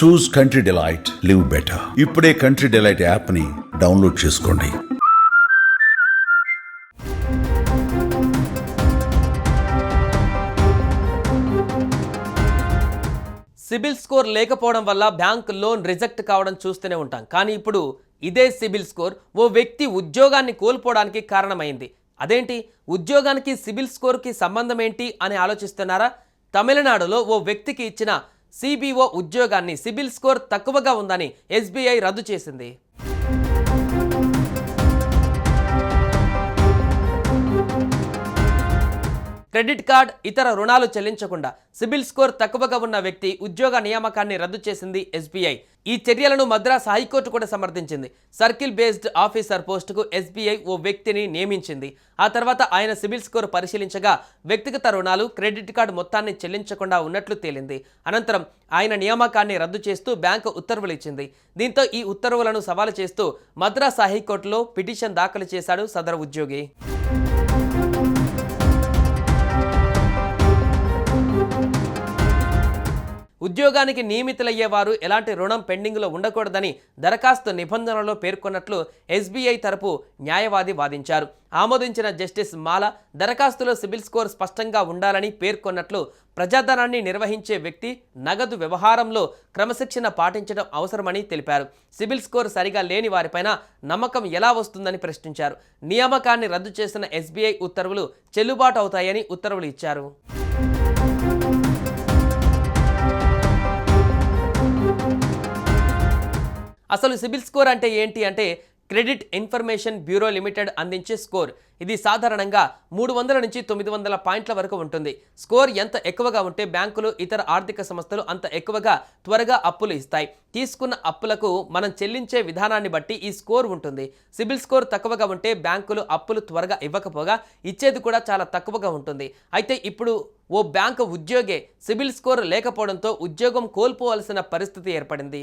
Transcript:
Choose country delight live better ఇప్పుడే country delight యాప్ని download చేసుకోండి. సిబిల్ స్కోర్ లేకపోవడం వల్ల బ్యాంక్ లోన్ రిజెక్ట్ కావడం చూస్తూనే ఉంటాం. కానీ ఇప్పుడు ఇదే సిబిల్ స్కోర్ ఓ వ్యక్తి ఉద్యోగాన్ని కోల్పోవడానికి కారణమైంది. అదేంటి? ఉద్యోగానికి సిబిల్ స్కోర్కి సంబంధం ఏంటి అని ఆలోచిస్తున్నారా? తమిళనాడులో ఓ వ్యక్తికి ఇచ్చిన సిబిఓ ఉద్యోగాన్ని సిబిల్ స్కోర్ తక్కువగా ఉందని ఎస్బీఐ రద్దు చేసింది. క్రెడిట్ కార్డ్ ఇతర రుణాలు చెల్లించకుండా సిబిల్ స్కోర్ తక్కువగా ఉన్న వ్యక్తి ఉద్యోగ నియామకాన్ని రద్దు చేసింది ఎస్బీఐ. ఈ చర్యలను మద్రాస్ హైకోర్టు కూడా సమర్థించింది. సర్కిల్ బేస్డ్ ఆఫీసర్ పోస్టుకు ఎస్బీఐ ఓ వ్యక్తిని నియమించింది. ఆ తర్వాత ఆయన సిబిల్ స్కోర్ పరిశీలించగా వ్యక్తిగత రుణాలు క్రెడిట్ కార్డు మొత్తాన్ని చెల్లించకుండా ఉన్నట్లు తేలింది. అనంతరం ఆయన నియామకాన్ని రద్దు చేస్తూ బ్యాంకు ఉత్తర్వులు ఇచ్చింది. దీంతో ఈ ఉత్తర్వులను సవాలు చేస్తూ మద్రాస్ హైకోర్టులో పిటిషన్ దాఖలు చేశాడు సదరు ఉద్యోగి. ఉద్యోగానికి నియమితులయ్యేవారు ఎలాంటి రుణం పెండింగ్లో ఉండకూడదని దరఖాస్తు నిబంధనలో పేర్కొన్నట్లు ఎస్బీఐ తరపు న్యాయవాది వాదించారు. ఆమోదించిన జస్టిస్ మాల దరఖాస్తులో సిబిల్ స్కోర్ స్పష్టంగా ఉండాలని పేర్కొన్నట్లు ప్రజాధనాన్ని నిర్వహించే వ్యక్తి నగదు వ్యవహారంలో క్రమశిక్షణ పాటించడం అవసరమని తెలిపారు. సిబిల్ స్కోర్ సరిగా లేని వారిపైన నమ్మకం ఎలా వస్తుందని ప్రశ్నించారు. నియామకాన్ని రద్దు చేసిన ఎస్బీఐ ఉత్తర్వులు చెల్లుబాటు అవుతాయని ఉత్తర్వులు ఇచ్చారు. అసలు సిబిల్ స్కోర్ అంటే ఏంటి అంటే క్రెడిట్ ఇన్ఫర్మేషన్ బ్యూరో లిమిటెడ్ అందించే స్కోర్. ఇది సాధారణంగా మూడు వందల నుంచి తొమ్మిది వందల పాయింట్ల వరకు ఉంటుంది. స్కోర్ ఎంత ఎక్కువగా ఉంటే బ్యాంకులు ఇతర ఆర్థిక సంస్థలు అంత ఎక్కువగా త్వరగా అప్పులు ఇస్తాయి. తీసుకున్న అప్పులకు మనం చెల్లించే విధానాన్ని బట్టి ఈ స్కోర్ ఉంటుంది. సిబిల్ స్కోర్ తక్కువగా ఉంటే బ్యాంకులు అప్పులు త్వరగా ఇవ్వకపోగా ఇచ్చేది కూడా చాలా తక్కువగా ఉంటుంది. అయితే ఇప్పుడు ఓ బ్యాంకు ఉద్యోగే సిబిల్ స్కోర్ లేకపోవడంతో ఉద్యోగం కోల్పోవలసిన పరిస్థితి ఏర్పడింది.